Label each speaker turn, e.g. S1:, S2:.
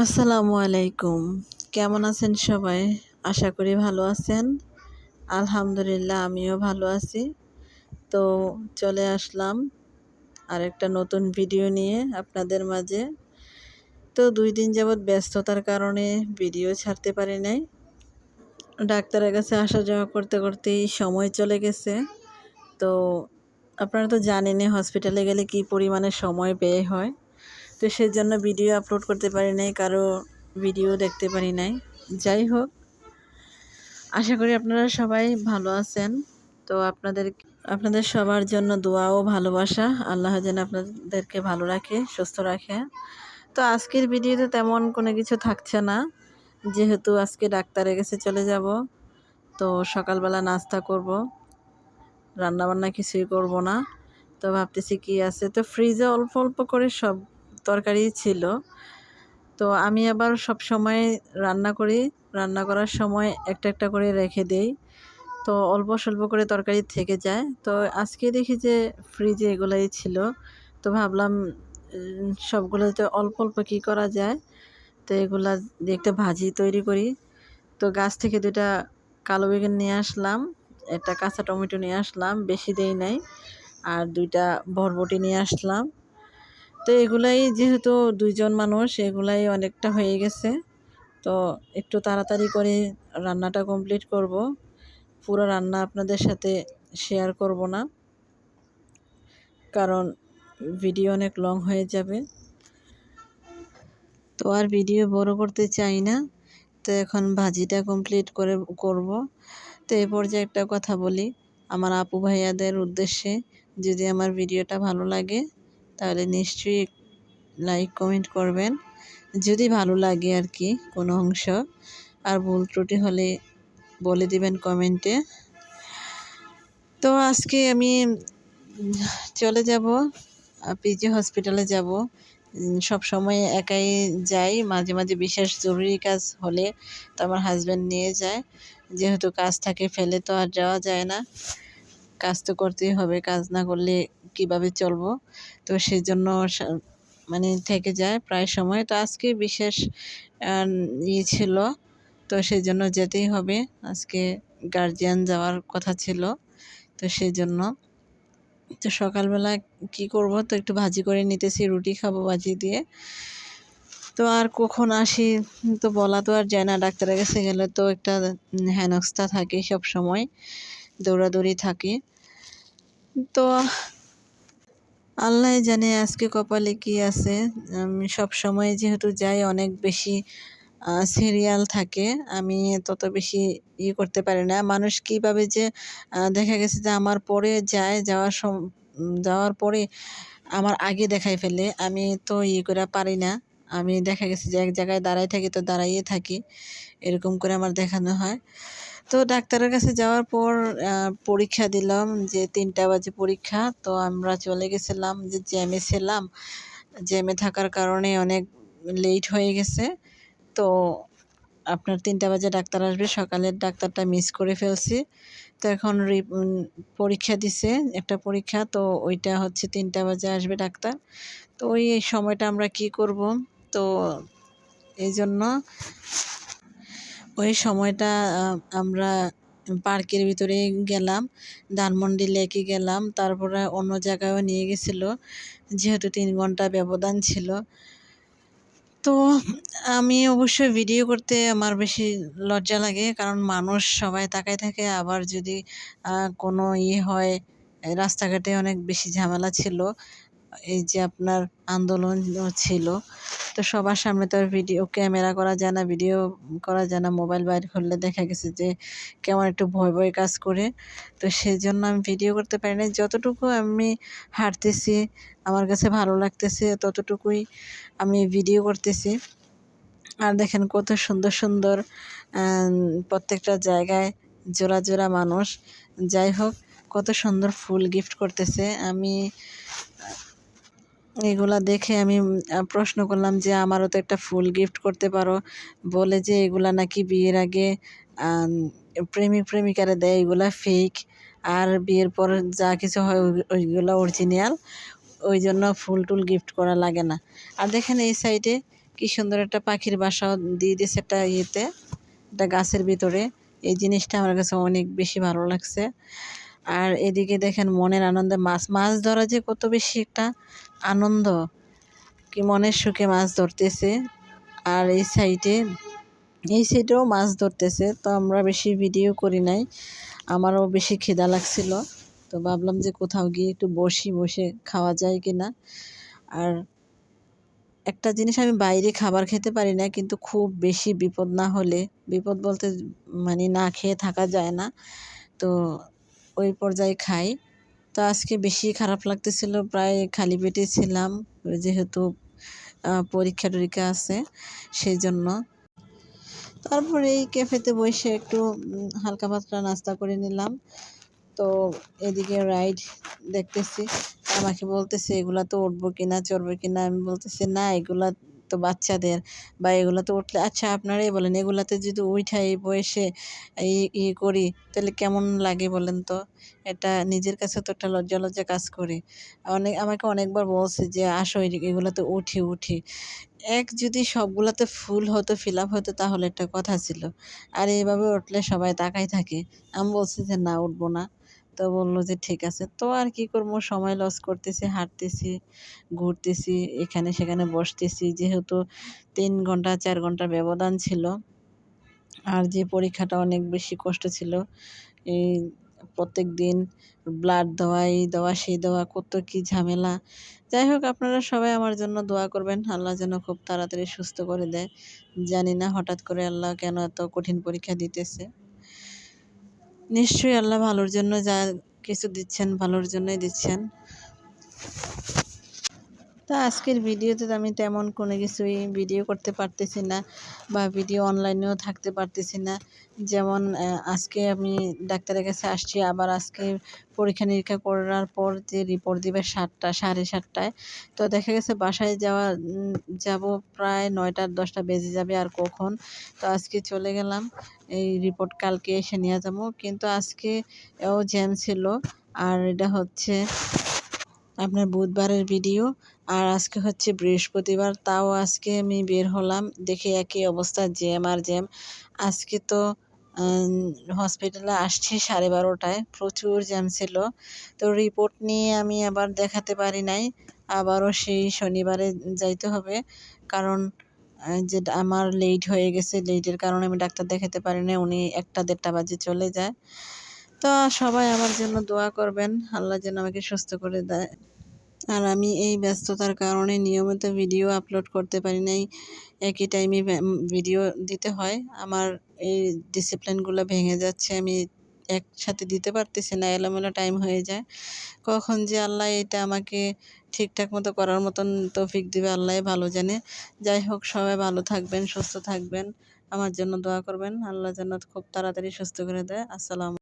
S1: আসসালামু আলাইকুম। কেমন আছেন সবাই? আশা করি ভালো আছেন। আলহামদুলিল্লাহ, আমিও ভালো আছি। তো চলে আসলাম আরেকটা নতুন ভিডিও নিয়ে আপনাদের মাঝে। তো দুই দিন যাবৎ ব্যস্ততার কারণে ভিডিও ছাড়তে পারি নাই। ডাক্তারের কাছে আসা যাওয়া করতে করতেই সময় চলে গেছে। তো আপনারা তো জানেনই, হসপিটালে গেলে কি পরিমাণে সময় ব্যয় হয়। তো সেজন্য ভিডিও আপলোড করতে পারি নাই, কারও ভিডিও দেখতে পারি নাই। যাই হোক, আশা করি আপনারা সবাই ভালো আছেন। তো আপনাদের আপনাদের সবার জন্য দোয়া ও ভালোবাসা। আল্লাহ যেন আপনাদেরকে ভালো রাখে, সুস্থ রাখে। তো আজকের ভিডিওতে তেমন কোনো কিছু থাকছে না। যেহেতু আজকে ডাক্তারের কাছে চলে যাব, তো সকালবেলা নাস্তা করব। রান্নাবান্না কিছুই করব না। তো ভাবতেছি কি আছে। তো ফ্রিজে অল্প অল্প করে সব তরকারি ছিল। তো আমি আবার সব সময় রান্না করি। রান্না করার সময় একটা একটা করে রেখে দেই। তো অল্প স্বল্প করে তরকারি থেকে যায়। তো আজকে দেখি যে ফ্রিজে এগুলাই ছিল। তো ভাবলাম সবগুলোতে অল্প অল্প কী করা যায়? তো এগুলা দিয়ে ভাজি তৈরি করি। তো গাছ থেকে দুটা কালো বেগুন নিয়ে আসলাম, একটা কাঁচা টমেটো নিয়ে আসলাম, বেশি দেই নাই। আর দুইটা বরবটি নিয়ে আসলাম। তো এগুলাই যেহেতু দুইজন মানুষ, এগুলাই অনেকটা হয়ে গেছে। তো একটু তাড়াতাড়ি করে রান্নাটা কমপ্লিট করব। পুরো রান্না আপনাদের সাথে শেয়ার করব না, কারণ ভিডিও অনেক লং হয়ে যাবে। তো আর ভিডিও বড় করতে চাই না, তো এখন ভাজিটা কমপ্লিট করে করব। তো এই পর্যায়ে একটা কথা বলি, আমার আপু ভাইয়াদের উদ্দেশ্যে যদি আমার ভিডিওটা ভালো লাগে তাহলে নিশ্চয়ই লাইক কমেন্ট করবেন। যদি ভালো লাগে আর কি কোনো অংশ, আর ভুল ত্রুটি হলে বলে দিবেন কমেন্টে তো আজকে আমি চলে যাব পিজি হসপিটালে যাব। সব সময় একাই যাই, মাঝে মাঝে বিশেষ জরুরি কাজ হলে তো আমার হাজব্যান্ড নিয়ে যায়। যেহেতু কাজ থাকে, ফেলে তো আর যাওয়া যায় না। কাজ তো করতেই হবে, কাজ না করলে কীভাবে চলবো? তো সেই জন্য মানে থেকে যায় প্রায় সময়। তো আজকে বিশেষ ইয়ে ছিল। তো সেই জন্য যেতেই হবে। আজকে গার্জিয়ান যাওয়ার কথা ছিল। তো সেই জন্য তো সকালবেলা কি করব? তো একটু ভাজি করে নিতেছি, রুটি খাব ভাজি দিয়ে। তো আর কখন আসি? তো বলা তো আর যায় না। ডাক্তারের কাছে গেলে তো একটা হেনস্থা থাকে সব সময় দৌড়াদৌড়ি থাকে। তো আল্লাহ জানে আজকে কপালে কি আছে। আমি সব সময় যেহেতু যাই, অনেক বেশি সিরিয়াল থাকে। আমি তত বেশি ই করতে পারি না। মানুষ কীভাবে যে দেখা গেছে যে আমার পরে যায়, যাওয়ার যাওয়ার পরে আমার আগে দেখাই ফেলে। আমি তো ই করা পারি না। আমি দেখা গেছে যে এক জায়গায় দাঁড়াই থাকি তো দাঁড়াইয়ে থাকি। এরকম করে আমার দেখানো হয়। তো ডাক্তারের কাছে যাওয়ার পর পরীক্ষা দিলাম যে তিনটা বাজে পরীক্ষা। তো আমরা চলে গেছিলাম যে জ্যামে ছিলাম। জ্যামে থাকার কারণে অনেক লেট হয়ে গেছে। তো আপনার তিনটা বাজে ডাক্তার আসবে। সকালের ডাক্তারটা মিস করে ফেলছি। তো এখন পরীক্ষা দিছে একটা পরীক্ষা। তো ওইটা হচ্ছে তিনটা বাজে আসবে ডাক্তার। তো ওই সময়টা আমরা কি করব? তো এই জন্য ওই সময়টা আমরা পার্কের ভিতরে গেলাম, ধানমন্ডি লেকে গেলাম, তারপরে অন্য জায়গায়ও নিয়ে গেছিল, যেহেতু তিন ঘণ্টা ব্যবধান ছিল। তো আমি অবশ্যই ভিডিও করতে আমার বেশি লজ্জা লাগে, কারণ মানুষ সবাই তাকায় থাকে, আবার যদি কোনো ইয়ে হয়, রাস্তাঘাটে অনেক বেশি ঝামেলা ছিল, এই যে আপনার আন্দোলন ছিল। তো সবার সামনে তো ভিডিও ক্যামেরা করা যায় না ভিডিও করা যায় না। মোবাইল বাইর করলে দেখা গেছে যে কেমন একটু ভয় ভয় কাজ করে। তো সেই জন্য আমি ভিডিও করতে পারি না যতটুকু আমি হাঁটতেছি, আমার কাছে ভালো লাগতেছে, ততটুকুই আমি ভিডিও করতেছি। আর দেখেন কত সুন্দর সুন্দর প্রত্যেকটা জায়গায় জোড়া জোড়া মানুষ। যাই হোক, কত সুন্দর ফুল গিফট করতেছে। আমি এগুলা দেখে আমি প্রশ্ন করলাম যে, আমারও তো একটা ফুল গিফট করতে পারো। বলে যে, এগুলা নাকি বিয়ের আগে প্রেমিক প্রেমিকারা দেয়, এগুলা ফেক আর বিয়ের পর যা কিছু হয় ওইগুলো অরিজিনাল ওই জন্য ফুল টুল গিফট করা লাগে না। আর দেখেন এই সাইডে কি সুন্দর একটা পাখির বাসাও দিয়ে দিয়েছে একটা ইয়েতে, একটা গাছের ভিতরে। এই জিনিসটা আমার কাছে অনেক বেশি ভালো লাগছে। আর এদিকে দেখেন মনের আনন্দে মাছ মাছ ধরা যে কত বেশি একটা আনন্দ। কি মনের সুখে মাছ ধরতেছে। আর এই সাইডে এই সাইডেও মাছ ধরতেছে। তো আমরা বেশি ভিডিও করি নাই। আমারও বেশি খিদা লাগছিল। তো ভাবলাম যে কোথাও গিয়ে একটু বসি, বসে খাওয়া যায় কি না আর একটা জিনিস আমি বাইরে খাবার খেতে পারি না, কিন্তু খুব বেশি বিপদ না হলে, বিপদ বলতে মানে না খেয়ে থাকা যায় না। তো ওই পর্যায়ে খাই। তো আজকে বেশি খারাপ লাগতেছিল, প্রায় খালি পেটে ছিলাম, যেহেতু পরীক্ষা টরীক্ষা আছে সেই জন্য তারপরে এই ক্যাফেতে বসে একটু হালকা পাতলা নাস্তা করে নিলাম। তো এদিকে রাইড দেখতেছি, আমাকে বলতেছে, এগুলা তো উঠবো কিনা, চড়বো কিনা? আমি বলতেছি, না, এগুলা তো বাচ্চাদের বা এগুলাতে উঠলে আচ্ছা আপনারাই বলেন, এগুলাতে যদি উঠাই এই বয়সে এই ই করি, তাহলে কেমন লাগে বলেন তো? এটা নিজের কাছে তো একটা লজ্জা লজ্জা কাজ করে। অনেক, আমাকে অনেকবার বলছে যে, আসো এগুলাতে উঠি উঠি। এক যদি সবগুলাতে ফুল হতো ফিল আপ হতো, তাহলে একটা কথা ছিল। আর এইভাবে উঠলে সবাই তাকাই থাকে। আমি বলছি যে, না, উঠবো না। তো বলল যে, ঠিক আছে। তো আর কি করব? সময় লস করতেছি, হাঁটতেছি, ঘুরতেছি, এখানে সেখানে বসতেছি। যেহেতু তিন ঘণ্টা, চার ঘণ্টার ব্যবধান ছিল আর যে পরীক্ষাটা অনেক বেশি কষ্ট ছিল, এই প্রত্যেক দিন ব্লাড দেওয়া, এই দেওয়া, সেই দেওয়া, কত কি ঝামেলা। যাই হোক, আপনারা সবাই আমার জন্য দোয়া করবেন। আল্লাহ যেন খুব তাড়াতাড়ি সুস্থ করে দেয়। জানি না হঠাৎ করে আল্লাহ কেন এত কঠিন পরীক্ষা দিতেছে। নিশ্চয়ই আল্লাহ ভালোর জন্য যা কিছু দিচ্ছেন ভালোর জন্যই দিচ্ছেন। তো আজকের ভিডিওতে আমি তেমন কোনো কিছুই ভিডিও করতে পারতেছি না বা ভিডিও অনলাইনেও থাকতে পারতেছি না। যেমন আজকে আমি ডাক্তারের কাছে আসছি, আবার আজকে পরীক্ষা নিরীক্ষা করার পর যে রিপোর্ট দিবে সাতটা, সাড়ে সাতটায়। তো দেখা গেছে বাসায় যাওয়া যাব প্রায় নয়টা দশটা বেজে যাবে আর কখন। তো আজকে চলে গেলাম, এই রিপোর্ট কালকে এসে নিয়ে যাব। কিন্তু আজকে ও জ্যাম ছিল, আর এটা হচ্ছে আপনার বুধবারের ভিডিও আর আজকে হচ্ছে বৃহস্পতিবার, তাও আজকে আমি বের হলাম। দেখে একই অবস্থা, জ্যাম আর জ্যাম। আজকে তো হসপিটালে আসছি সাড়ে বারোটায়। প্রচুর জ্যাম ছিল। তো রিপোর্ট নিয়ে আমি আবার দেখাতে পারি নাই। আবারও সেই শনিবারে যাইতে হবে। কারণ যে আমার লেট হয়ে গেছে লেটের কারণে আমি ডাক্তার দেখাতে পারি না উনি একটা দেড়টা বাজে চলে যায়। তো সবাই আমার জন্য দোয়া করবেন। আল্লাহ যেন আমাকে সুস্থ করে দেয়। আর আমি এই ব্যস্ততার কারণে নিয়মিত ভিডিও আপলোড করতে পারি নাই। একই টাইমে ভিডিও দিতে হয়। আমার এই ডিসিপ্লিনগুলো ভেঙে যাচ্ছে, আমি একসাথে দিতে পারতেছি না, এলোমেলো টাইম হয়ে যায়। কখন যে আল্লাহ এটা আমাকে ঠিকঠাক মতো করার মতন তৌফিক দিবে, আল্লাহ ভালো জানে। যাই হোক, সবাই ভালো থাকবেন, সুস্থ থাকবেন। আমার জন্য দোয়া করবেন। আল্লাহ যেন খুব তাড়াতাড়ি সুস্থ করে দেয়। আসসালাম